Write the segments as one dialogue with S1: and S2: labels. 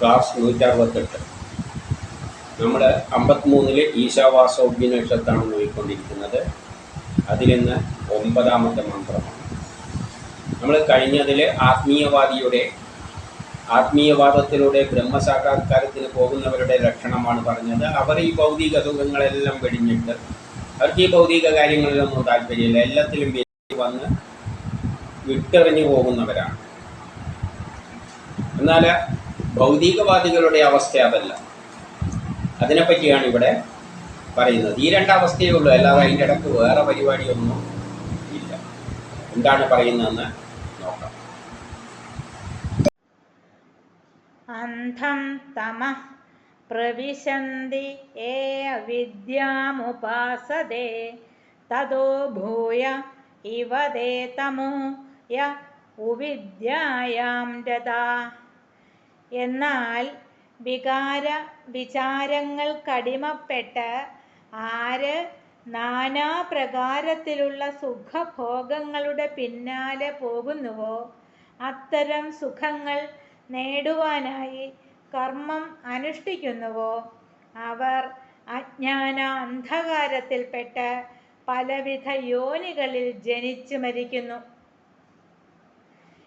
S1: Class നൂറ്ററുപത്തെട്ട്. നമ്മൾ അമ്പത്തിമൂന്നിൽ ഈശാവാസ നോക്കിക്കൊണ്ടിരിക്കുന്നത്. നോയിക്കൊണ്ടിരിക്കുന്നത് നിന്ന് ഒമ്പതാമത്തെ മന്ത്രമാണ്. നമ്മൾ കഴിഞ്ഞതിൽ ആത്മീയവാദിയുടെ ആത്മീയവാദത്തിലൂടെ ബ്രഹ്മസാക്ഷാത്കാരത്തിന് പോകുന്നവരുടെ ലക്ഷണമാണ് പറഞ്ഞത്. അവർ ഈ ഭൗതിക സുഖങ്ങളെല്ലാം വെടിഞ്ഞിട്ട് അവർക്ക് ഈ ഭൗതിക കാര്യങ്ങളിലൊന്നും താല്പര്യമില്ല. എല്ലാത്തിലും വന്ന് വിട്ടെറിഞ്ഞു പോകുന്നവരാണ്. എന്നാൽ ഭൗതികവാദികളുടെ അവസ്ഥ അതല്ല. അതിനെപ്പറ്റിയാണ് ഇവിടെ പറയുന്നത്. ഈ രണ്ടവസ്ഥയേ ഉള്ളൂ. അല്ലാതെ അതിന്റെ ഇടയ്ക്ക് വേറെ പരിപാടിയൊന്നും ഇല്ല. എന്താണ് പറയുന്നതെന്ന് നോക്കാം.
S2: അന്ധം തമ പ്രവിശന്തി ഏ വിദ്യാമുപാസതേ തതോ ഭൂയ ഇവ തേ തമോ യ ഉവിദ്യായാം രഥാ. എന്നാൽ വികാര വിചാരങ്ങൾക്കടിമപ്പെട്ട് ആര് നാനാപ്രകാരത്തിലുള്ള സുഖഭോഗങ്ങളുടെ പിന്നാലെ പോകുന്നുവോ അത്തരം സുഖങ്ങൾ നേടുവാനായി കർമ്മം അനുഷ്ഠിക്കുന്നുവോ? അവർ അജ്ഞാന അന്ധകാരത്തിൽപ്പെട്ട് പലവിധ യോനികളിൽ ജനിച്ചു മരിക്കുന്നു.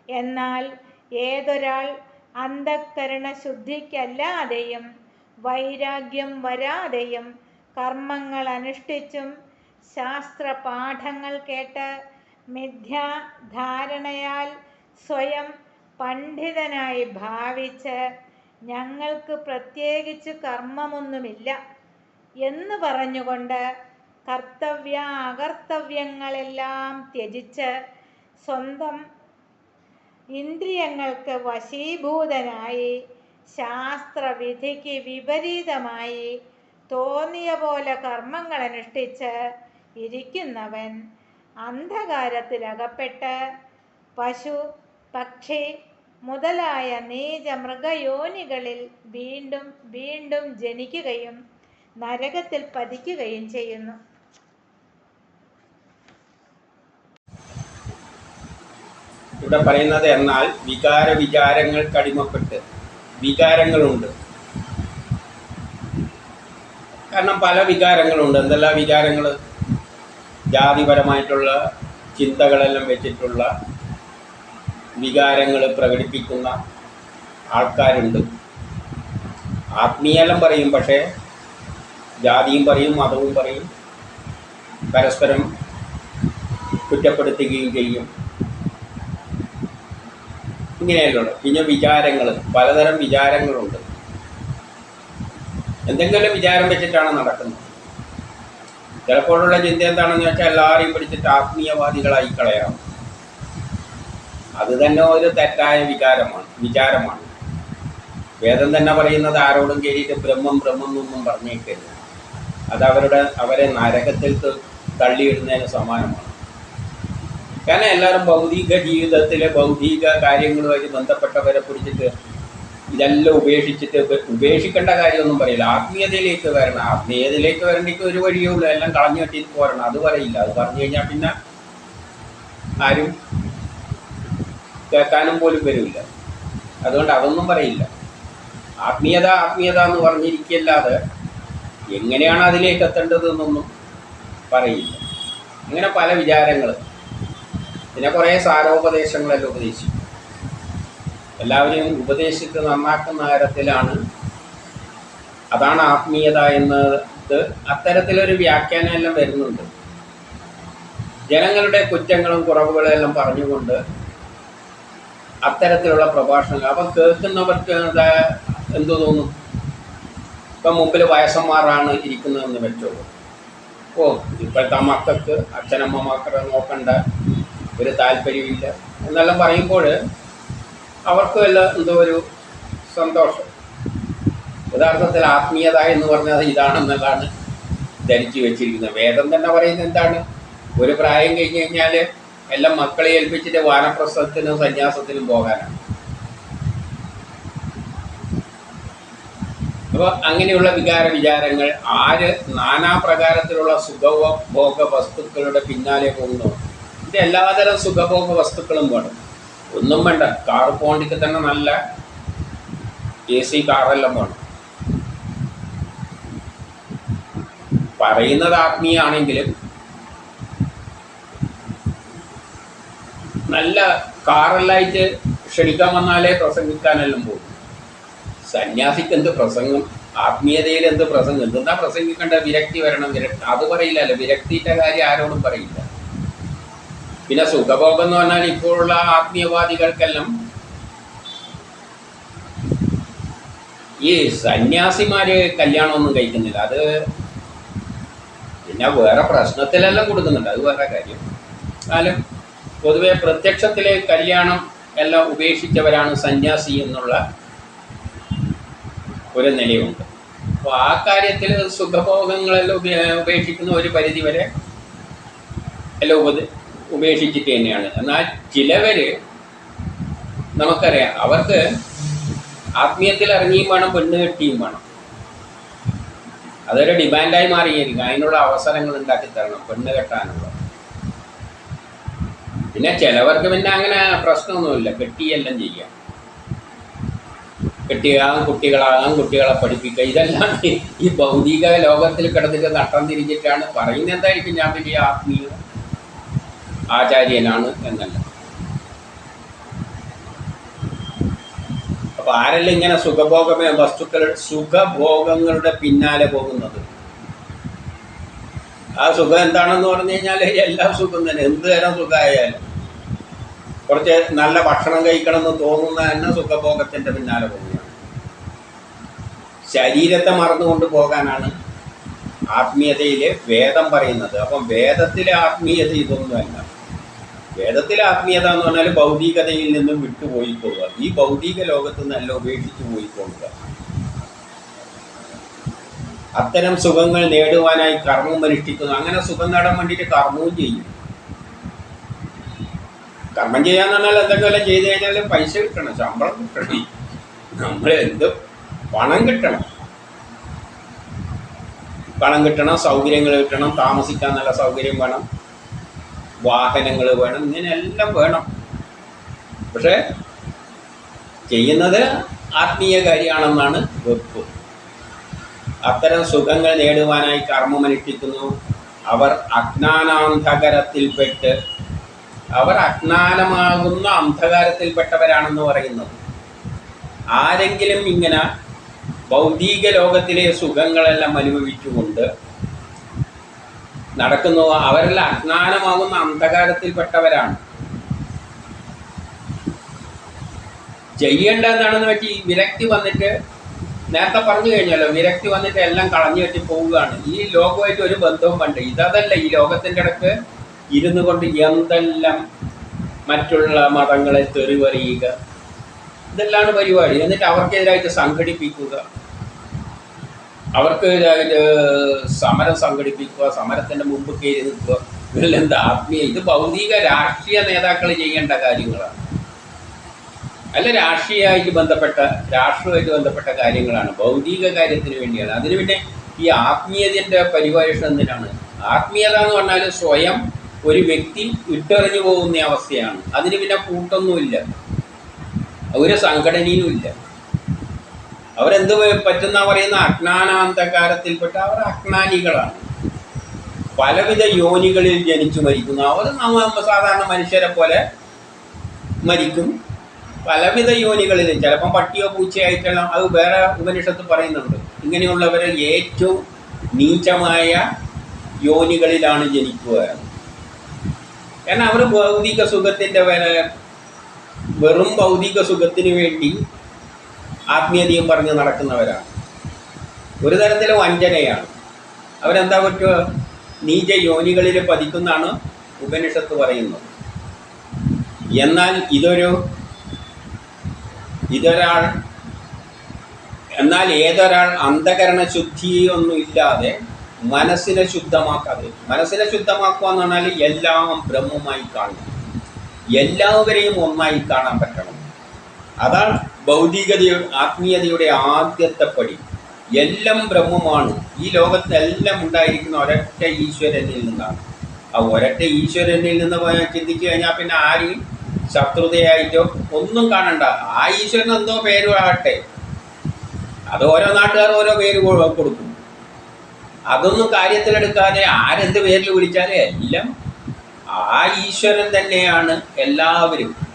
S2: എന്നാൽ ഏതൊരാൾ അന്ധക്കരണ ശുദ്ധിക്കല്ലാതെയും വൈരാഗ്യം വരാതെയും കർമ്മങ്ങൾ അനുഷ്ഠിച്ചും ശാസ്ത്രപാഠങ്ങൾ കേട്ട് മിഥ്യാധാരണയാൽ സ്വയം പണ്ഡിതനായി ഭാവിച്ച് ഞങ്ങൾക്ക് പ്രത്യേകിച്ച് കർമ്മമൊന്നുമില്ല എന്ന് പറഞ്ഞുകൊണ്ട് കർത്തവ്യ അകർത്തവ്യങ്ങളെല്ലാം ത്യജിച്ച് സ്വന്തം ഇന്ദ്രിയങ്ങൾക്ക് വശീഭൂതനായി ശാസ്ത്രവിധിക്ക് വിപരീതമായി തോന്നിയ പോലെ കർമ്മങ്ങൾ അനുഷ്ഠിച്ച് ഇരിക്കുന്നവൻ അന്ധകാരത്തിലകപ്പെട്ട് പശു പക്ഷി മുതലായ നീച മൃഗയോനികളിൽ വീണ്ടും വീണ്ടും ജനിക്കുകയും നരകത്തിൽ പതിക്കുകയും ചെയ്യുന്നു.
S1: ഇവിടെ പറയുന്നത് എന്നാൽ വികാര വിചാരങ്ങൾ കടിമപ്പെട്ട് വികാരങ്ങളുണ്ട്. കാരണം പല വികാരങ്ങളുണ്ട്. എന്തെല്ലാം വികാരങ്ങൾ ജാതിപരമായിട്ടുള്ള ചിന്തകളെല്ലാം വെച്ചിട്ടുള്ള വികാരങ്ങൾ പ്രകടിപ്പിക്കുന്ന ആൾക്കാരുണ്ട്. ആത്മീയെല്ലാം പറയും പക്ഷേ ജാതിയും പറയും മതവും പറയും പരസ്പരം കുറ്റപ്പെടുത്തുകയും ചെയ്യും. ഇങ്ങനെയല്ലുള്ളൂ പിന്നെ വിചാരങ്ങൾ പലതരം വിചാരങ്ങളുണ്ട്. എന്തെങ്കിലും വിചാരം വെച്ചിട്ടാണ് നടക്കുന്നത്. ചിലപ്പോഴുള്ള ചിന്ത എന്താണെന്ന് വെച്ചാൽ എല്ലാവരെയും പിടിച്ചിട്ട് ആത്മീയവാദികളായി കളയാം അത് തന്നെ ഒരു തെറ്റായ വികാരമാണ് വിചാരമാണ്. വേദം തന്നെ പറയുന്നത് ആരോടും കയറിയിട്ട് ബ്രഹ്മം ബ്രഹ്മം എന്നൊന്നും പറഞ്ഞേക്കില്ല അത് അവരുടെ അവരെ നരകത്തിൽ തള്ളിയിടുന്നതിന് സമാനമാണ്. കാരണം എല്ലാവരും ഭൗതിക ജീവിതത്തിലെ ഭൗതിക കാര്യങ്ങളുമായി ബന്ധപ്പെട്ടവരെ പിടിച്ചിട്ട് ഇതെല്ലാം ഉപേക്ഷിച്ചിട്ട് ഉപ- ഉപേക്ഷിക്കേണ്ട കാര്യമൊന്നും പറയില്ല. ആത്മീയതയിലേക്ക് വരണം. ആത്മീയതയിലേക്ക് വരണ്ടെങ്കിൽ ഒരു വഴിയേ ഉള്ളൂ. എല്ലാം കളഞ്ഞു കെട്ടിയിട്ട് പോരണം. അത് പറയില്ല. അത് പറഞ്ഞു കഴിഞ്ഞാൽ പിന്നെ ആരും കേൾക്കാനും പോലും വരില്ല. അതുകൊണ്ട് അതൊന്നും പറയില്ല. ആത്മീയത ആത്മീയത എന്ന് പറഞ്ഞിരിക്കല്ലാതെ എങ്ങനെയാണ് അതിലേക്ക് എത്തേണ്ടതെന്നൊന്നും പറയില്ല. അങ്ങനെ പല വിചാരങ്ങൾ പിന്നെ കുറേ സാരോപദേശങ്ങളെല്ലാം ഉപദേശിക്കും. എല്ലാവരെയും ഉപദേശിച്ച് നന്നാക്കുന്ന തരത്തിലാണ് അതാണ് ആത്മീയത എന്നത്. അത്തരത്തിലൊരു വ്യാഖ്യാനം എല്ലാം വരുന്നുണ്ട്. ജനങ്ങളുടെ കുറ്റങ്ങളും കുറവുകളും എല്ലാം പറഞ്ഞുകൊണ്ട് അത്തരത്തിലുള്ള പ്രഭാഷണങ്ങൾ. അപ്പം കേൾക്കുന്നവർക്ക് എന്താ തോന്നും? ഇപ്പം മുമ്പിൽ വയസ്സന്മാരാണ് ഇരിക്കുന്നതെന്ന് വെച്ചോളൂ. ഓ ഇപ്പോഴത്തെ മക്കൾക്ക് അച്ഛനമ്മമാക്കളെ നോക്കണ്ട. ഒരു താല്പര്യമില്ല എന്നെല്ലാം പറയുമ്പോൾ അവർക്ക് വല്ല എന്തോ ഒരു സന്തോഷം. യഥാർത്ഥത്തിൽ ആത്മീയത എന്ന് പറഞ്ഞാൽ ഇതാണെന്നുള്ളതാണ് ധരിച്ചു വെച്ചിരിക്കുന്നത്. വേദം തന്നെ പറയുന്നത് എന്താണ്? ഒരു പ്രായം കഴിഞ്ഞ് കഴിഞ്ഞാൽ എല്ലാം മക്കളെ ഏൽപ്പിച്ചിട്ട് വാനപ്രസ്ഥത്തിനും സന്യാസത്തിനും പോകാനാണ്. അപ്പോൾ അങ്ങനെയുള്ള വികാര വിചാരങ്ങൾ ആര് നാനാപ്രകാരത്തിലുള്ള സുഖഭോഗ വസ്തുക്കളുടെ പിന്നാലെ പോകുന്നു? ഇത് എല്ലാതരം സുഖഭോഗ വസ്തുക്കളും വേണം. ഒന്നും വേണ്ട. കാർ പോണ്ടിക്ക് തന്നെ നല്ല എ സി കാറെല്ലാം വേണം. പറയുന്നത് ആത്മീയാണെങ്കിലും നല്ല കാറെല്ലായിട്ട് ക്ഷണിക്കാൻ വന്നാലേ പ്രസംഗിക്കാനെല്ലാം പോകും. സന്യാസിക്ക് എന്ത് പ്രസംഗം? ആത്മീയതയിൽ എന്ത് പ്രസംഗം? എന്താ പ്രസംഗിക്കേണ്ട വിരക്തി വരണം. വിരക്തി അത് പറയില്ലല്ലോ. വിരക്തിയുടെ കാര്യം ആരോടും പറയില്ല. പിന്നെ സുഖഭോഗം എന്ന് പറഞ്ഞാൽ ഇപ്പോഴുള്ള ആത്മീയവാദികൾക്കെല്ലാം ഈ സന്യാസിമാര് കല്യാണമൊന്നും കഴിക്കുന്നില്ല അത് പിന്നെ വേറെ പ്രശ്നത്തിലെല്ലാം കൊടുക്കുന്നുണ്ട് അത് വേറെ കാര്യം എന്നാലും പൊതുവെ പ്രത്യക്ഷത്തിലെ കല്യാണം എല്ലാം ഉപേക്ഷിച്ചവരാണ് സന്യാസി എന്നുള്ള ഒരു നിലയുണ്ട്. അപ്പോൾ ആ കാര്യത്തിൽ സുഖഭോഗങ്ങളെല്ലാം ഉപേക്ഷിക്കുന്ന ഒരു പരിധി വരെ എല്ലാം ഉപ ഉപേക്ഷിച്ചിട്ട് തന്നെയാണ് എന്നാൽ ചിലവര് നമുക്കറിയാം അവർക്ക് ആത്മീയത്തിൽ ഇറങ്ങിയും വേണം പെണ്ണ് കെട്ടിയും വേണം. അതൊരു ഡിമാൻഡായി മാറിയിരിക്കും. അതിനുള്ള അവസരങ്ങൾ ഉണ്ടാക്കി തരണം പെണ്ണ് കെട്ടാനുള്ള. പിന്നെ ചിലവർക്ക് പിന്നെ അങ്ങനെ പ്രശ്നമൊന്നുമില്ല. കെട്ടിയെല്ലാം ചെയ്യാം. കെട്ടിയാകാം കുട്ടികളാകാം കുട്ടികളെ പഠിപ്പിക്കുക. ഇതെല്ലാം ഈ- ഭൗതിക ലോകത്തിൽ കിടന്നിട്ട് നട്ടം തിരിഞ്ഞിട്ടാണ് പറയുന്നത്. എന്തായിരിക്കും ഞാൻ വലിയ ആത്മീയ ആചാര്യനാണ് എന്നല്ല. അപ്പൊ ആരെല്ലാം ഇങ്ങനെ സുഖഭോഗമേ വസ്തുക്കൾ സുഖഭോഗങ്ങളുടെ പിന്നാലെ പോകുന്നത്? ആ സുഖം എന്താണെന്ന് പറഞ്ഞു കഴിഞ്ഞാൽ എല്ലാ സുഖം തന്നെ. എന്ത് തരം സുഖമായാലും. കുറച്ച് നല്ല ഭക്ഷണം കഴിക്കണം എന്ന് തോന്നുന്ന തന്നെ സുഖഭോഗത്തിന്റെ പിന്നാലെ പോകുകയാണ് ശരീരത്തെ മറന്നുകൊണ്ട് പോകാനാണ് ആത്മീയതയിലെ വേദം പറയുന്നത്. അപ്പം വേദത്തിലെ ആത്മീയത ഇതൊന്നുമല്ല. വേദത്തിലെ ആത്മീയത എന്ന് പറഞ്ഞാൽ ഭൗതികതയിൽ നിന്നും വിട്ടുപോയി പോവുക. ഈ ഭൗതിക ലോകത്ത് നിന്നല്ല ഉപേക്ഷിച്ചു പോയി പോവുക. അത്തരം സുഖങ്ങൾ നേടുവാനായി കർമ്മം അനുഷ്ഠിക്കുന്നു. അങ്ങനെ സുഖം നേടാൻ വേണ്ടിയിട്ട് കർമ്മവും ചെയ്യും. കർമ്മം ചെയ്യാന്ന് പറഞ്ഞാൽ എന്തെങ്കിലും ചെയ്ത് കഴിഞ്ഞാൽ പൈസ കിട്ടണം ശമ്പളം കിട്ടണം. നമ്മൾ എന്ത് പണം കിട്ടണം. പണം കിട്ടണം സൗകര്യങ്ങൾ കിട്ടണം താമസിക്കാൻ നല്ല സൗകര്യം വേണം. വാഹനങ്ങൾ വേണം ഇങ്ങനെയെല്ലാം വേണം. പക്ഷേ ചെയ്യുന്നത് ആത്മീയ കാര്യമാണെന്നാണ് വെപ്പ്. അത്തരം സുഖങ്ങൾ നേടുവാനായി കർമ്മമനുഷ്ഠിക്കുന്നു അവർ അജ്ഞാനാന്ധകരത്തിൽപ്പെട്ട് അവർ അജ്ഞാനമാകുന്ന അന്ധകാരത്തിൽപ്പെട്ടവരാണെന്ന് പറയുന്നത് ആരെങ്കിലും ഇങ്ങനെ ഭൗതിക ലോകത്തിലെ സുഖങ്ങളെല്ലാം അനുഭവിച്ചുകൊണ്ട് നടക്കുന്നു അവരെല്ലാം അജ്ഞാനമാകുന്ന അന്ധകാരത്തിൽപ്പെട്ടവരാണ്. ചെയ്യേണ്ട എന്താണെന്ന് വെച്ചാൽ ഈ വിരക്തി വന്നിട്ട് നേരത്തെ പറഞ്ഞു കഴിഞ്ഞാലോ വിരക്തി വന്നിട്ട് എല്ലാം കളഞ്ഞു വെച്ച് പോവുകയാണ്. ഈ ലോകമായിട്ട് ഒരു ബന്ധവും പണ്ട്. ഇതല്ല ഈ ലോകത്തിന്റെ ഇടയ്ക്ക് ഇരുന്നു കൊണ്ട് എന്തെല്ലാം മറ്റുള്ള മതങ്ങളെ തെറിവറിയുക ഇതെല്ലാണ് പരിപാടി. എന്നിട്ട് അവർക്കെതിരായിട്ട് സംഘടിപ്പിക്കുക. അവർക്ക് സമരം സംഘടിപ്പിക്കുക സമരത്തിന്റെ മുമ്പ് കയറി നിൽക്കുക ഇതിലെന്ത് ആത്മീയ ഇത് ഭൗതിക രാഷ്ട്രീയ നേതാക്കൾ ചെയ്യേണ്ട കാര്യങ്ങളാണ്. അല്ല രാഷ്ട്രീയമായിട്ട് ബന്ധപ്പെട്ട രാഷ്ട്രീയമായിട്ട് ബന്ധപ്പെട്ട കാര്യങ്ങളാണ്. ഭൗതിക കാര്യത്തിന് വേണ്ടിയാണ്. അതിന് പിന്നെ ഈ ആത്മീയതിന്റെ പരിഭാഷ എന്തിനാണ്? ആത്മീയത എന്ന് പറഞ്ഞാൽ സ്വയം ഒരു വ്യക്തി ഇട്ടെറിഞ്ഞു പോകുന്ന അവസ്ഥയാണ്. അതിന് പിന്നെ കൂട്ടൊന്നുമില്ല. ഒരു സംഘടനയും ഇല്ല. അവരെന്ത് പറ്റുന്ന പറയുന്ന അജ്ഞാനാന്തകാരത്തിൽപ്പെട്ട അവർ അജ്ഞാനികളാണ്. പലവിധ യോനികളിൽ ജനിച്ചു മരിക്കുന്നു. അവർ നമ്മൾ സാധാരണ മനുഷ്യരെ പോലെ മരിക്കും. പലവിധ യോനികളിൽ ചിലപ്പം പട്ടിയോ പൂച്ചയായിട്ടെല്ലാം അത് വേറെ ഉപനിഷത്ത് പറയുന്നുണ്ട്. ഇങ്ങനെയുള്ളവരെ ഏറ്റവും നീചമായ യോനികളിലാണ് ജനിക്കുക. കാരണം അവർ ഭൗതിക സുഖത്തിന്റെ വരെ വെറും ഭൗതിക സുഖത്തിന് വേണ്ടി ആത്മീയതയും പറഞ്ഞ് നടക്കുന്നവരാണ്. ഒരു തരത്തിൽ വഞ്ചനയാണ്. അവരെന്താ പറ്റുക? നീച യോനികളിൽ പതിക്കുന്നതാണ് ഉപനിഷത്ത് പറയുന്നത്. എന്നാൽ ഇതൊരു ഇതൊരാൾ എന്നാൽ ഏതൊരാൾ അന്ധകരണ ശുദ്ധിയൊന്നും ഇല്ലാതെ മനസ്സിനെ ശുദ്ധമാക്കാതെ മനസ്സിനെ ശുദ്ധമാക്കുക എന്ന് പറഞ്ഞാൽ എല്ലാം ബ്രഹ്മമായി കാണണം എല്ലാവരെയും ഒന്നായി കാണാൻ പറ്റണം. അതാണ് ഭൗതികതയുടെ ആത്മീയതയുടെ ആദ്യത്തെ പടി. എല്ലാം ബ്രഹ്മമാണ്. ഈ ലോകത്തെല്ലാം ഉണ്ടായിരിക്കുന്ന ഒരൊറ്റ ഈശ്വരനിൽ നിന്നാണ്. ആ ഒരൊറ്റ ഈശ്വരനിൽ നിന്ന് ചിന്തിച്ചു കഴിഞ്ഞാൽ പിന്നെ ആരെയും ശത്രുതയായിട്ടോ ഒന്നും കാണണ്ട. ആ ഈശ്വരൻ എന്തോ പേര് അത് ഓരോ നാട്ടുകാർ ഓരോ പേര് കൊടുക്കും. അതൊന്നും കാര്യത്തിലെടുക്കാതെ ആരെന്ത് പേരിൽ വിളിച്ചാലും എല്ലാം ആ ഈശ്വരൻ തന്നെയാണ് എല്ലാവരും.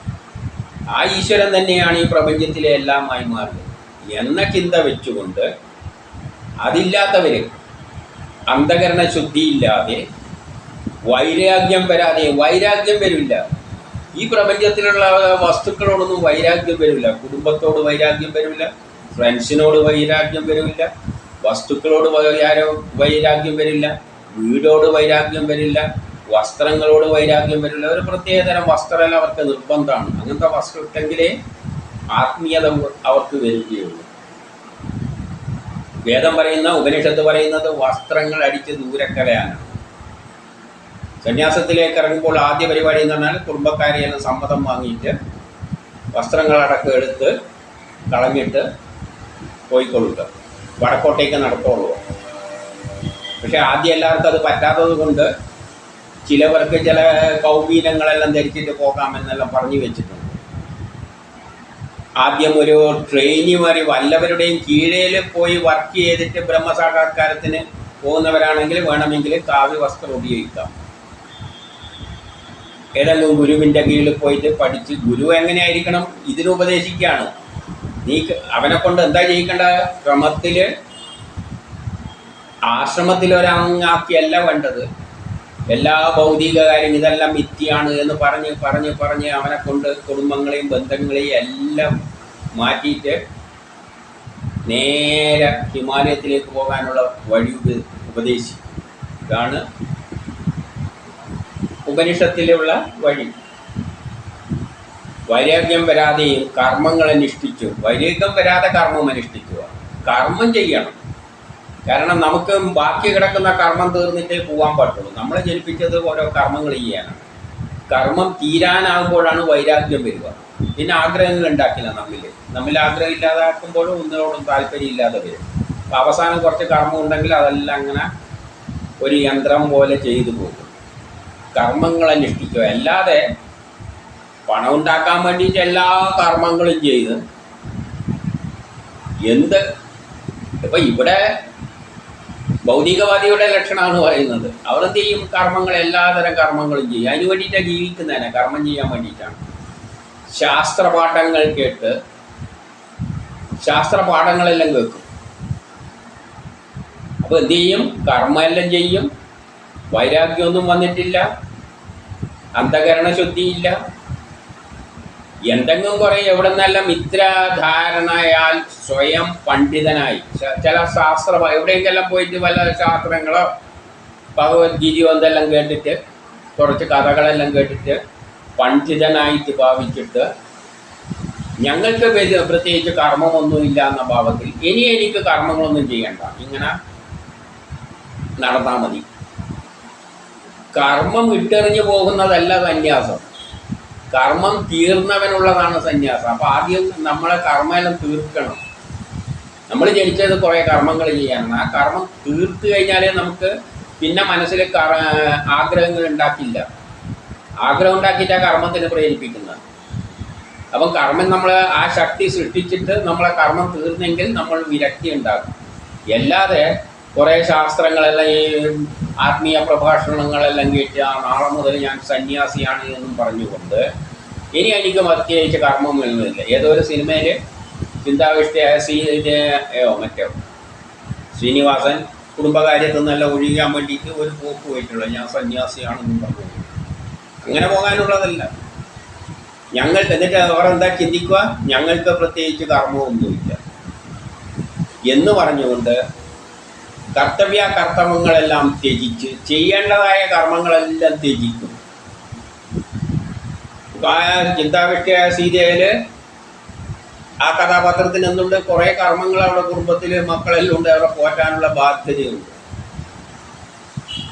S1: ആ ഈശ്വരൻ തന്നെയാണ് ഈ പ്രപഞ്ചത്തിലെ എല്ലാമായി മാറുന്നത്. എന്ന ചിന്ത വെച്ചുകൊണ്ട് അതില്ലാത്തവര് അന്ധകരണ ശുദ്ധിയില്ലാതെ വൈരാഗ്യം വരാതെ വൈരാഗ്യം വരില്ല. ഈ പ്രപഞ്ചത്തിലുള്ള വസ്തുക്കളോടൊന്നും വൈരാഗ്യം വരില്ല. കുടുംബത്തോട് വൈരാഗ്യം വരില്ല. ഫ്രണ്ട്സിനോട് വൈരാഗ്യം വരില്ല. വസ്തുക്കളോട് വൈരാഗ്യം വരില്ല. വീടോട് വൈരാഗ്യം വരില്ല. വസ്ത്രങ്ങളോട് വൈരാഗ്യം വരില്ല. ഒരു പ്രത്യേകതരം വസ്ത്രം അവർക്ക് നിർബന്ധമാണ്. അങ്ങനത്തെ വസ്ത്രം ഇട്ടെങ്കിലേ ആത്മീയത അവർക്ക് വരികയുള്ളൂ. വേദം പറയുന്ന ഉപനിഷത്ത് പറയുന്നത് വസ്ത്രങ്ങൾ അടിച്ച് ദൂരക്കലയാണ്. സന്യാസത്തിലേക്ക് ഇറങ്ങുമ്പോൾ ആദ്യ പരിപാടി എന്ന് പറഞ്ഞാൽ കുടുംബക്കാരെയെല്ലാം സമ്മതം വാങ്ങിയിട്ട് വസ്ത്രങ്ങളടക്കം എടുത്ത് കളഞ്ഞിട്ട് പോയിക്കൊള്ളുക. വടക്കോട്ടേക്ക് നടത്തുള്ളൂ പക്ഷെ ആദ്യം എല്ലാവർക്കും അത് പറ്റാത്തത് കൊണ്ട് ചിലവർക്ക് ചില കൗപീനങ്ങളെല്ലാം ധരിച്ചിട്ട് പോകാമെന്നെല്ലാം പറഞ്ഞു വെച്ചിട്ടുണ്ട്. ആദ്യം ഒരു ട്രെയിനിമാരി വല്ലവരുടെയും കീഴേൽ പോയി വർക്ക് ചെയ്തിട്ട് ബ്രഹ്മസാക്ഷാത്കാരത്തിന് പോകുന്നവരാണെങ്കിൽ വേണമെങ്കിൽ കാവ്യ വസ്ത്രം ഉപയോഗിക്കാം. ഏതെങ്കിലും ഗുരുവിന്റെ കീഴിൽ പോയിട്ട് പഠിച്ച് ഗുരു എങ്ങനെയായിരിക്കണം? ഇതിന് ഉപദേശിക്കുകയാണ്. നീ അവനെ കൊണ്ട് എന്താ ചെയ്യിക്കേണ്ട? ക്രമത്തിൽ ആശ്രമത്തിൽ ഒരങ്ങാക്കിയല്ല വേണ്ടത്. എല്ലാ ഭൗതിക കാര്യം ഇതെല്ലാം മിഥ്യയാണ് എന്ന് പറഞ്ഞ് പറഞ്ഞ് പറഞ്ഞ് അവനെ കൊണ്ട് കുടുംബങ്ങളെയും ബന്ധങ്ങളെയും എല്ലാം മാറ്റിയിട്ട് നേരെ ഹിമാലയത്തിലേക്ക് പോകാനുള്ള വഴി ഉപ- ഉപദേശിക്കും ഇതാണ് ഉപനിഷത്തിലുള്ള വഴി. വൈരാഗ്യം വരാതെയും കർമ്മങ്ങൾ അനുഷ്ഠിച്ചു വൈരാഗ്യം വരാതെ കർമ്മം അനുഷ്ഠിക്കുക. കർമ്മം ചെയ്യണം. കാരണം നമുക്ക് ബാക്കി കിടക്കുന്ന കർമ്മം തീർന്നിട്ടേ പോകാൻ പറ്റുള്ളൂ. നമ്മളെ ജനിപ്പിച്ചത് ഓരോ കർമ്മങ്ങൾ ചെയ്യാനാണ് കർമ്മം തീരാനാകുമ്പോഴാണ് വൈരാഗ്യം വരിക. പിന്നെ ആഗ്രഹങ്ങൾ ഉണ്ടാക്കില്ല നമ്മിൽ നമ്മിൽ ആഗ്രഹം ഇല്ലാതാക്കുമ്പോഴും ഒന്നിനോടും താല്പര്യം ഇല്ലാതെ വരും. അപ്പം അവസാനം കുറച്ച് കർമ്മം ഉണ്ടെങ്കിൽ അതെല്ലാം അങ്ങനെ ഒരു യന്ത്രം പോലെ ചെയ്തു പോകും. കർമ്മങ്ങൾ അന്വേഷിക്കുക അല്ലാതെ പണം ഉണ്ടാക്കാൻ വേണ്ടിയിട്ട് എല്ലാ കർമ്മങ്ങളും ചെയ്ത് എന്ത്? ഇപ്പം ഇവിടെ ഭൗതികവാദിയുടെ ലക്ഷണമാണ് പറയുന്നത്. അവർ എന്ത് ചെയ്യും കർമ്മങ്ങൾ എല്ലാതരം കർമ്മങ്ങളും ചെയ്യും. അതിന് വേണ്ടിയിട്ടാണ് ജീവിക്കുന്നതിനെ. കർമ്മം ചെയ്യാൻ വേണ്ടിയിട്ടാണ്. ശാസ്ത്രപാഠങ്ങൾ കേട്ട് ശാസ്ത്രപാഠങ്ങളെല്ലാം കേൾക്കും. അപ്പോൾ എന്ത് ചെയ്യും കർമ്മമെല്ലാം ചെയ്യും. വൈരാഗ്യമൊന്നും വന്നിട്ടില്ല. അന്ധകരണ ശുദ്ധിയില്ല എന്തെങ്കിലും കുറെ എവിടെ നിന്നെല്ലാം മിത്രധാരണയാൽ സ്വയം പണ്ഡിതനായി. ചില ശാസ്ത്ര എവിടെയെങ്കിലും പോയിട്ട് വല്ല ശാസ്ത്രങ്ങളോ ഭഗവത്ഗീതയോ എന്തെല്ലാം കേട്ടിട്ട് കുറച്ച് കഥകളെല്ലാം കേട്ടിട്ട് പണ്ഡിതനായിട്ട് ഭാവിച്ചിട്ട് ഞങ്ങൾക്ക് പ്രത്യേകിച്ച് പ്രത്യേകിച്ച് കർമ്മമൊന്നുമില്ല എന്ന ഭാവത്തിൽ ഇനി എനിക്ക് കർമ്മങ്ങളൊന്നും ചെയ്യണ്ട. ഇങ്ങനെ നടന്നാൽ മതി. കർമ്മം ഇട്ടെറിഞ്ഞു പോകുന്നതല്ല സന്യാസം. കർമ്മം തീർന്നവനുള്ളതാണ് സന്യാസം. അപ്പോൾ ആദ്യം നമ്മളെ കർമ്മമെല്ലാം തീർക്കണം. നമ്മൾ ജനിച്ചത് കുറേ കർമ്മങ്ങൾ ചെയ്യാനാണ്. ആ കർമ്മം തീർത്തു കഴിഞ്ഞാലേ നമുക്ക് പിന്നെ മനസ്സിൽ ആഗ്രഹങ്ങൾ ഉണ്ടാക്കില്ല. ആഗ്രഹം ഉണ്ടാക്കിയിട്ട് ആ കർമ്മത്തിന് പ്രേരിപ്പിക്കുന്നത്. അപ്പം കർമ്മം നമ്മൾ ആ ശക്തി സൃഷ്ടിച്ചിട്ട് നമ്മളെ കർമ്മം തീർന്നെങ്കിൽ നമ്മൾ വിരക്തി ഉണ്ടാക്കും അല്ലാതെ കുറേ ശാസ്ത്രങ്ങളെല്ലാം ഈ ആത്മീയ പ്രഭാഷണങ്ങളെല്ലാം കേട്ട് നാളെ മുതൽ ഞാൻ സന്യാസിയാണ് എന്നും പറഞ്ഞുകൊണ്ട് ഇനി എനിക്ക് പ്രത്യേകിച്ച് കർമ്മമൊന്നുമില്ല. ഏതോ ഒരു സിനിമയിൽ ചിന്താവിഷ്ടയായ സീ ഇത് മറ്റോ ശ്രീനിവാസൻ കുടുംബകാര്യത്തിൽ നിന്നല്ല ഒഴിയാൻ വേണ്ടിയിട്ട് ഒരു പോക്ക് പോയിട്ടുള്ള. ഞാൻ സന്യാസിയാണെന്നും പറഞ്ഞു അങ്ങനെ പോകാനുള്ളതല്ല. ഞങ്ങൾ എന്നിട്ട് അവർ എന്താ ചിന്തിക്കുക? ഞങ്ങൾക്ക് പ്രത്യേകിച്ച് കർമ്മമൊന്നുമില്ല. എന്ന് പറഞ്ഞുകൊണ്ട് കർത്തവ്യ കർത്തവ്യങ്ങളെല്ലാം ത്യജിച്ച് ചെയ്യേണ്ടതായ കർമ്മങ്ങളെല്ലാം ത്യജിക്കും. ഇപ്പൊ സീതയിൽ ആ കഥാപാത്രത്തിന് എന്തുണ്ട്? കുറേ കർമ്മങ്ങൾ അവരുടെ കുടുംബത്തിൽ മക്കളെല്ലാം ഉണ്ട് അവരെ പോറ്റാനുള്ള ബാധ്യതയുണ്ട്.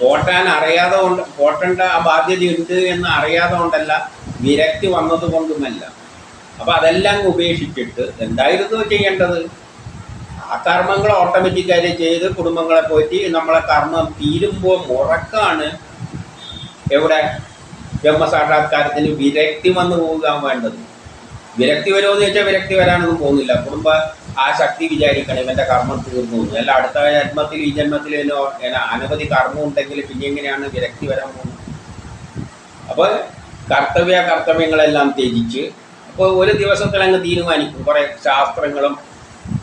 S1: പോട്ടാൻ അറിയാതെ കൊണ്ട് പോറ്റേണ്ട ആ ബാധ്യതയുണ്ട് എന്ന് അറിയാതെ കൊണ്ടല്ല വിരക്തി വന്നതുകൊണ്ടുമല്ല. കൊണ്ടുമല്ല അപ്പൊ അതെല്ലാം ഉപേക്ഷിച്ചിട്ട് എന്തായിരുന്നു ചെയ്യേണ്ടത്? ആ കർമ്മങ്ങൾ ഓട്ടോമാറ്റിക്കായി ചെയ്ത് കുടുംബങ്ങളെ പോറ്റി നമ്മളെ കർമ്മം തീരുമ്പോൾ മുറക്കാണ് എവിടെ? ബ്രഹ്മസാക്ഷാത്കാരത്തിന് വിരക്തി വന്നു പോകാൻ വേണ്ടത്. വിരക്തി വരുമെന്ന് ചോദിച്ചാൽ വിരക്തി വരാനൊന്നും പോകുന്നില്ല. കുടുംബ ആ ശക്തി വിചാരിക്കണം ഇവന്റെ കർമ്മം തീർന്നു. അല്ല അടുത്ത ജന്മത്തിൽ ഈ ജന്മത്തിൽ അനവധി കർമ്മം ഉണ്ടെങ്കിൽ പിന്നെ എങ്ങനെയാണ് വിരക്തി വരാൻ പോകുന്നത്? അപ്പോൾ കർത്തവ്യ കർത്തവ്യങ്ങളെല്ലാം ത്യജിച്ച് അപ്പോൾ ഒരു ദിവസത്തിൽ അങ്ങ് തീരുമാനിക്കും. കുറേ ശാസ്ത്രങ്ങളും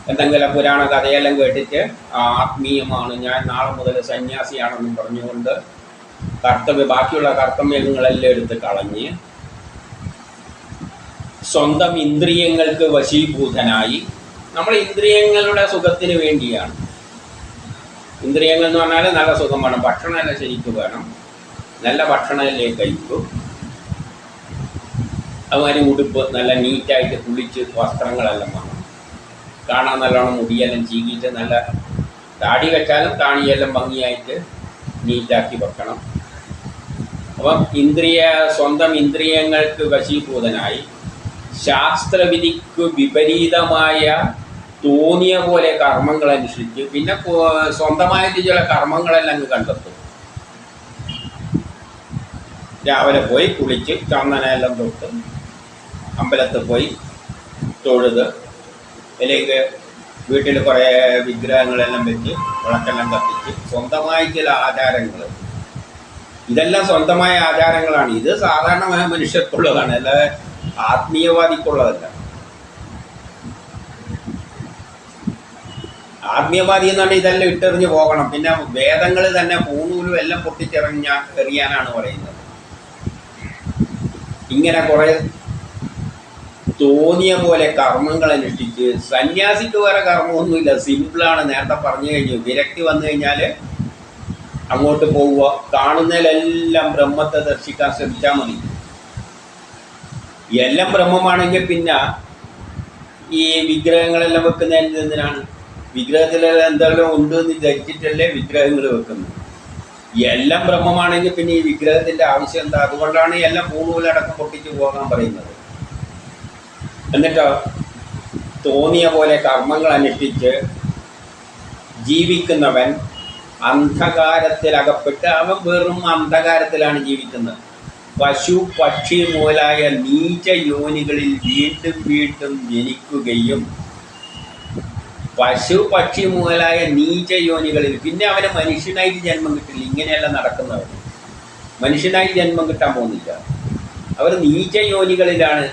S1: എന്തെങ്കിലും പുരാണ കഥയെല്ലാം കേട്ടിട്ട് ആത്മീയമാണ്. ഞാൻ നാളെ മുതൽ സന്യാസിയാണെന്നും പറഞ്ഞുകൊണ്ട് കർത്തവ്യ ബാക്കിയുള്ള കർത്തവ്യങ്ങളെല്ലാം എടുത്ത് കളഞ്ഞ് സ്വന്തം ഇന്ദ്രിയങ്ങൾക്ക് വശീഭൂതനായി. നമ്മൾ ഇന്ദ്രിയങ്ങളുടെ സുഖത്തിന് വേണ്ടിയാണ്. ഇന്ദ്രിയങ്ങൾ എന്ന് പറഞ്ഞാൽ നല്ല സുഖം വേണം. ഭക്ഷണമെല്ലാം ശരിക്കും വേണം. നല്ല ഭക്ഷണമല്ലേ കഴിക്കൂ. അതുമാതിരി ഉടുപ്പ് നല്ല നീറ്റായിട്ട് കുളിച്ച് വസ്ത്രങ്ങളെല്ലാം വേണം. കാണാൻ നല്ലോണം മുടിയെല്ലാം ചീകിയിട്ട് നല്ല താടി വെച്ചാലും താണിയെല്ലാം ഭംഗിയായിട്ട് നീറ്റാക്കി വെക്കണം. അപ്പം ഇന്ദ്രിയ സ്വന്തം ഇന്ദ്രിയങ്ങൾക്ക് വശീഭൂതനായി ശാസ്ത്രവിധിക്ക് വിപരീതമായ തോന്നിയ പോലെ കർമ്മങ്ങൾ അനുഷ്ഠിച്ച് പിന്നെ സ്വന്തമായിട്ട് ചില കർമ്മങ്ങളെല്ലാം അങ്ങ് കണ്ടെത്തും. രാവിലെ പോയി കുളിച്ച് ചന്ദനെല്ലാം തൊട്ട് അമ്പലത്തിൽ പോയി തൊഴുത് അല്ലെങ്കിൽ വീട്ടിൽ കുറേ വിഗ്രഹങ്ങളെല്ലാം വെച്ച് വിളക്കെല്ലാം കത്തിച്ച് സ്വന്തമായി ചില ആചാരങ്ങൾ. ഇതെല്ലാം സ്വന്തമായ ആചാരങ്ങളാണ്. ഇത് സാധാരണമായ മനുഷ്യർക്കുള്ളതാണ്. അല്ലാതെ ആത്മീയവാദിക്കുള്ളതല്ല. ആത്മീയവാദി എന്ന് പറഞ്ഞാൽ ഇതെല്ലാം ഇട്ടെറിഞ്ഞ് പോകണം. പിന്നെ വേദങ്ങൾ തന്നെ പൂണൂലും എല്ലാം പൊട്ടിച്ചെറിഞ്ഞ എറിയാനാണ് പറയുന്നത്. ഇങ്ങനെ കുറെ തോന്നിയ പോലെ കർമ്മങ്ങൾ അനുഷ്ഠിച്ച് സന്യാസിക്ക് വേറെ കർമ്മമൊന്നുമില്ല. സിമ്പിളാണ്. നേരത്തെ പറഞ്ഞു കഴിഞ്ഞു. വിരക്തി വന്നു കഴിഞ്ഞാൽ അങ്ങോട്ട് പോവുക. കാണുന്നതിലെല്ലാം ബ്രഹ്മത്തെ ദർശിക്കാൻ ശ്രമിച്ചാൽ മതി. എല്ലാം ബ്രഹ്മമാണെങ്കിൽ പിന്നെ ഈ വിഗ്രഹങ്ങളെല്ലാം വെക്കുന്നതിന് എന്തിനാണ്? വിഗ്രഹത്തിലെല്ലാം എന്തെല്ലാം ഉണ്ട് എന്ന് ധരിച്ചിട്ടല്ലേ വിഗ്രഹങ്ങൾ വെക്കുന്നത്. എല്ലാം ബ്രഹ്മമാണെങ്കിൽ പിന്നെ ഈ വിഗ്രഹത്തിന്റെ ആവശ്യം എന്താ? അതുകൊണ്ടാണ് എല്ലാം പൂണൂലടക്കം പൊട്ടിച്ച് പോകാൻ പറയുന്നത്. എന്നിട്ടോ? തോന്നിയ പോലെ കർമ്മങ്ങൾ അനുഷ്ഠിച്ച് ജീവിക്കുന്നവൻ അന്ധകാരത്തിലകപ്പെട്ട് അവൻ വെറും അന്ധകാരത്തിലാണ് ജീവിക്കുന്നത്. പശു പക്ഷി മുതലായ നീച യോനികളിൽ വീണ്ടും വീണ്ടും ജനിക്കുകയും പശു പക്ഷി മുതലായ നീച യോനികളിൽ പിന്നെ അവന് മനുഷ്യനായിട്ട് ജന്മം കിട്ടില്ല. ഇങ്ങനെയല്ല നടക്കുന്നവർ മനുഷ്യനായി ജന്മം കിട്ടാൻ പോകുന്നില്ല. അവർ നീച യോനികളിലാണ്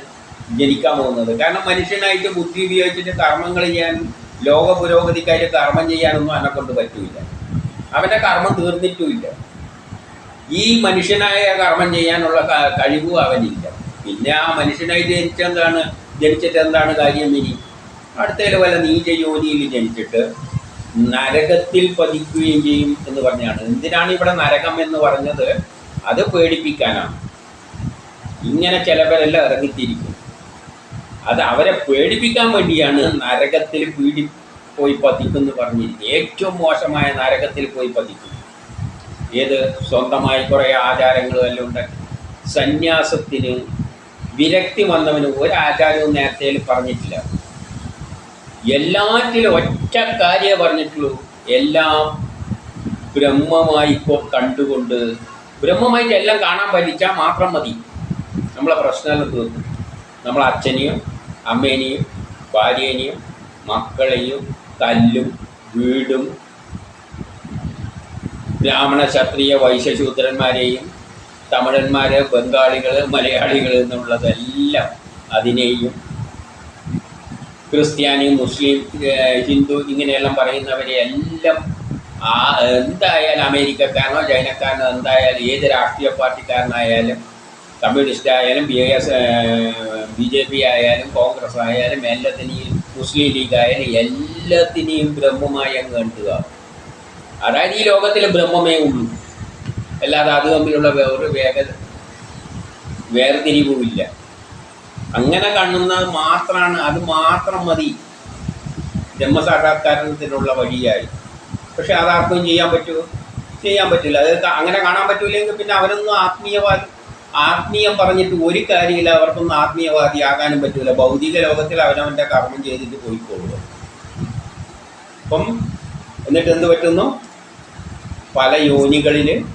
S1: ജനിക്കാൻ പോകുന്നത്. കാരണം മനുഷ്യനായിട്ട് ബുദ്ധി ഉപയോഗിച്ചിട്ട് കർമ്മങ്ങൾ ചെയ്യാൻ ലോക പുരോഗതിക്കായിട്ട് കർമ്മം ചെയ്യാനൊന്നും അവനെ കൊണ്ട് പറ്റൂല അവന്റെ കർമ്മം തീർന്നിട്ടുമില്ല. ഈ മനുഷ്യനായ കർമ്മം ചെയ്യാനുള്ള കഴിവും അവനില്ല. പിന്നെ ആ മനുഷ്യനായിട്ട് ജനിച്ചെന്താണ് ജനിച്ചിട്ട് എന്താണ് കാര്യം ഇനി? അടുത്തതിൽ വല്ല നീച ജോലിയിൽ ജനിച്ചിട്ട് നരകത്തിൽ പതിക്കുകയും ചെയ്യും എന്ന് പറഞ്ഞാണ്. എന്തിനാണ് ഇവിടെ നരകം എന്ന് പറഞ്ഞത്? അത് പേടിപ്പിക്കാനാണ്. ഇങ്ങനെ ചിലവരെല്ലാം ഇറങ്ങിത്തിരിക്കും. അത് അവരെ പേടിപ്പിക്കാൻ വേണ്ടിയാണ് നരകത്തിൽ പീഡി പോയി പതിക്കും എന്ന് പറഞ്ഞിരിക്കുന്നത്. ഏറ്റവും മോശമായ നരകത്തിൽ പോയി പതിക്കും ഏത്? സ്വന്തമായി കുറേ ആചാരങ്ങളും എല്ലാം ഉണ്ട്. സന്യാസത്തിന് വിരക്തി വന്നവന് ഒരു ആചാരവും നേരത്തെ പറഞ്ഞിട്ടില്ല. എല്ലാറ്റിലും ഒറ്റ കാര്യമേ പറഞ്ഞിട്ടുള്ളൂ. എല്ലാം ബ്രഹ്മമായി ഇപ്പോൾ കണ്ടുകൊണ്ട് ബ്രഹ്മമായിട്ട് എല്ലാം കാണാൻ പറ്റിച്ചാൽ മാത്രം മതി. നമ്മളെ പ്രശ്നമെല്ലാം തീർന്നു നമ്മളെ അച്ഛനെയും അമ്മേനെയും ഭാര്യേനെയും മക്കളെയും കല്ലും വീടും ബ്രാഹ്മണ ക്ഷത്രിയ വൈശ്യശൂദ്രന്മാരെയും തമിഴന്മാർ ബംഗാളികൾ മലയാളികൾ എന്നുള്ളതെല്ലാം അതിനെയും ക്രിസ്ത്യാനി മുസ്ലിം ഹിന്ദു ഇങ്ങനെയെല്ലാം പറയുന്നവരെ എല്ലാം ആ എന്തായാലും അമേരിക്കക്കാരനോ ചൈനക്കാരനോ എന്തായാലും ഏത് രാഷ്ട്രീയ പാർട്ടിക്കാരനായാലും കമ്മ്യൂണിസ്റ്റ് ആയാലും B S B J P ആയാലും കോൺഗ്രസ് ആയാലും എല്ലാത്തിനെയും മുസ്ലിം ലീഗ് ആയാലും എല്ലാത്തിനെയും ബ്രഹ്മമായി അങ്ങ് കണ്ടുക അതായത് ഈ ലോകത്തിൽ ബ്രഹ്മമേ ഉള്ളൂ. അല്ലാതെ അത് തമ്മിലുള്ള ഒരു വേഗ വേർതിരിവുമില്ല. അങ്ങനെ കാണുന്നത് മാത്രമാണ് അത് മാത്രം മതി. ബ്രഹ്മസാക്ഷാത്കാരത്തിനുള്ള വഴിയായി. പക്ഷെ അതാർക്കും ചെയ്യാൻ പറ്റുമോ? ചെയ്യാൻ പറ്റില്ല. അത് അങ്ങനെ കാണാൻ പറ്റൂലെങ്കിൽ പിന്നെ അവരൊന്നും ആത്മീയവാദി ആത്മീയം പറഞ്ഞിട്ട് ഒരു കാര്യമില്ല അവർക്കൊന്നും ആത്മീയവാദി ആകാനും പറ്റൂല. ഭൗതിക ലോകത്തിൽ അവനവന്റെ കർമ്മം ചെയ്തിട്ട് പോയിക്കൊള്ളുക അപ്പം എന്നിട്ട് എന്ത് പറ്റുന്നു? പല യോനികളിൽ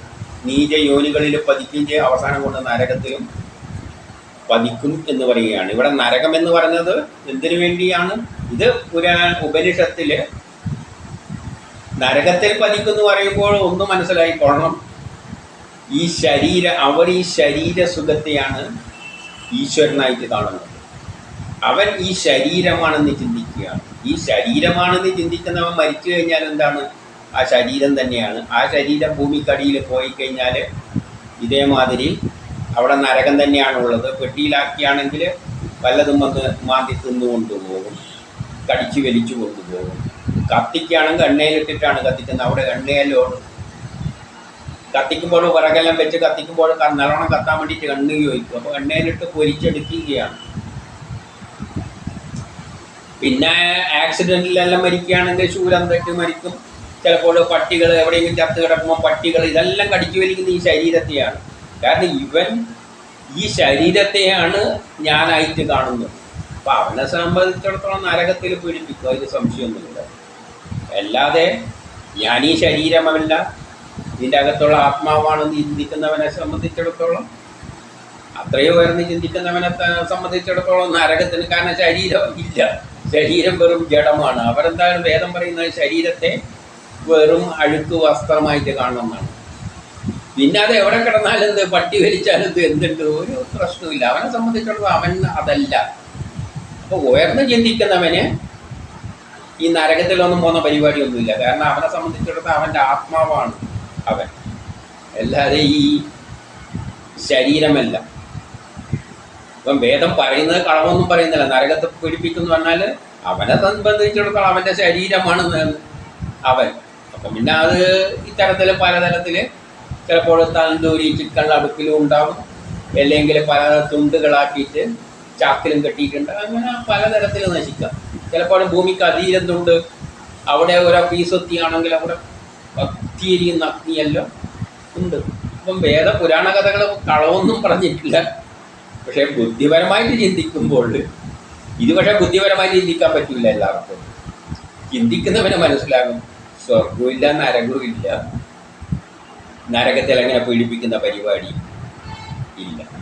S1: നീച യോനികളിൽ പതിക്കും ചെയ്യും. അവസാനം കൊണ്ട് നരകത്തിലും പതിക്കും എന്ന് പറയുകയാണ്. ഇവിടെ നരകം എന്ന് പറഞ്ഞത് എന്തിനു വേണ്ടിയാണ്? ഇത് പുരാ ഉപനിഷത്തിൽ നരകത്തിൽ പതിക്കും എന്ന് പറയുമ്പോൾ ഒന്ന് മനസ്സിലായിക്കൊള്ളണം ഈ ശരീര അവർ ഈ ശരീര സുഖത്തെയാണ് ഈശ്വരനായിട്ട് കാണുന്നത്. അവൻ ഈ ശരീരമാണെന്ന് ചിന്തിക്കുക ഈ ശരീരമാണെന്ന് ചിന്തിക്കുന്നവൻ മരിച്ചു കഴിഞ്ഞാൽ എന്താണ്? ആ ശരീരം തന്നെയാണ്. ആ ശരീരം ഭൂമിക്കടിയിൽ പോയി കഴിഞ്ഞാൽ ഇതേമാതിരി അവിടെ നരകം തന്നെയാണുള്ളത്. പെട്ടിയിലാക്കിയാണെങ്കിൽ പലതും വന്ന് മാന്തി തിന്നു കൊണ്ടുപോകും കടിച്ചു വലിച്ചു കൊണ്ടുപോകും കത്തിക്കുകയാണെങ്കിൽ എണ്ണയിലിട്ടിട്ടാണ് കത്തിക്കുന്നത്. അവിടെ എണ്ണയെല്ലാം കത്തിക്കുമ്പോൾ വിറകെല്ലാം വെച്ച് കത്തിക്കുമ്പോൾ ക- നല്ലോണം കത്താൻ വേണ്ടിയിട്ട് എണ്ണ ചോദിക്കും അപ്പോൾ എണ്ണയിലിട്ട് പൊരിച്ചെടുക്കുകയാണ്. പിന്നെ ആക്സിഡന്റിലെല്ലാം മരിക്കുകയാണെങ്കിൽ ശൂലം തെറ്റ് മരിക്കും. ചിലപ്പോൾ പട്ടികൾ എവിടെയെങ്കിലും ചത്ത് കിടക്കുമ്പോൾ പട്ടികൾ ഇതെല്ലാം കടിച്ചു വലിക്കുന്ന ഈ ശരീരത്തെയാണ്. കാരണം ഇവൻ ഈ ശരീരത്തെയാണ് ഞാനായിട്ട് കാണുന്നത്. അപ്പം അവനെ സംബന്ധിച്ചിടത്തോളം നരകത്തിൽ പീഡിപ്പിക്കുക അതിൽ സംശയമൊന്നുമില്ല. അല്ലാതെ ഈ ശരീരമല്ല. ഇതിന്റെ അകത്തുള്ള ആത്മാവാണെന്ന് ചിന്തിക്കുന്നവനെ സംബന്ധിച്ചിടത്തോളം. അത്രയോ ഉയർന്ന് ചിന്തിക്കുന്നവനെ സംബന്ധിച്ചിടത്തോളം നരകത്തിന് കാരണം ശരീരം ഇല്ല. ശരീരം വെറും ജഡമാണ്. അവരെന്താണ് വേദം പറയുന്നത് ശരീരത്തെ വെറും അഴുക്ക് വസ്ത്രമായിട്ട് കാണുന്നതാണ്. പിന്നെ അത് എവിടെ കിടന്നാലും എന്ത് പട്ടി വലിച്ചാലും എന്ത് എന്തുണ്ട്? ഒരു പ്രശ്നമില്ല അവനെ സംബന്ധിച്ചിടത്തോളം അവൻ അതല്ല. അപ്പോൾ ഉയർന്ന് ചിന്തിക്കുന്നവന് ഈ നരകത്തിലൊന്നും പോകുന്ന പരിപാടിയൊന്നുമില്ല. കാരണം അവനെ സംബന്ധിച്ചിടത്തോളം അവന്റെ ആത്മാവാണ്. അവൻ. അല്ലാതെ ഈ ശരീരമല്ല. ഇപ്പം വേദം പറയുന്നത് കളവൊന്നും പറയുന്നില്ല. നരകത്തെ പീഡിപ്പിക്കുന്നു പറഞ്ഞാൽ അവനെ സംബന്ധിച്ചിടത്തോളം അവന്റെ ശരീരമാണ് അവൻ. അപ്പം പിന്നെ അത് ഇത്തരത്തിൽ പലതരത്തിൽ ചിലപ്പോൾ തന്തൂരി ചിക്കൻ അടുപ്പിലും ഉണ്ടാവും. അല്ലെങ്കിൽ പല തുണ്ടുകളാക്കിയിട്ട് ചാക്കിലും കെട്ടിയിട്ടുണ്ട്. അങ്ങനെ പലതരത്തിൽ നശിക്കാം. ചിലപ്പോൾ ഭൂമിക്ക് അതീരം തുണ്ട്. അവിടെ ഓരോ പീസ് എത്തിയാണെങ്കിൽ അവിടെ കത്തിയിരിക്കുന്ന അഗ്നിയെല്ലാം ഉണ്ട്. അപ്പം വേദ പുരാണ കഥകൾ കളവൊന്നും പറഞ്ഞിട്ടില്ല. പക്ഷേ ബുദ്ധിപരമായിട്ട് ചിന്തിക്കുമ്പോൾ ഇത് പക്ഷേ ബുദ്ധിപരമായിട്ട് ചിന്തിക്കാൻ പറ്റില്ല എല്ലാവർക്കും. ചിന്തിക്കുന്നവന് മനസ്സിലാകും സ്വർഗവും ഇല്ല നരകവും ഇല്ല നരകത്തിൽ അങ്ങനെ പീഡിപ്പിക്കുന്ന പരിപാടി ഇല്ല.